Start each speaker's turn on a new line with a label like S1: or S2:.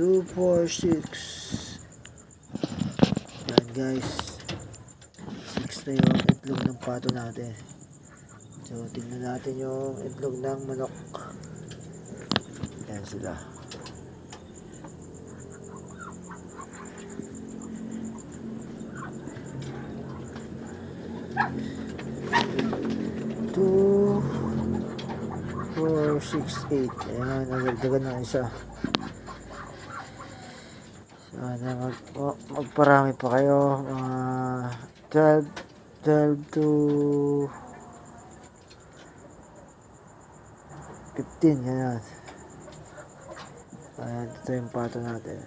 S1: 2, 4, 6. Yan guys. 6 na yung itlog ng pato natin. So, tingnan natin yung itlog ng manok. Yan sila. Two, four, six, eight. Ayan, nagagdagan ng isa. Sana mag, mag, magparami pa kayo. Mga 12, 12 to 15. Yan. Ayan, ito yung pato natin.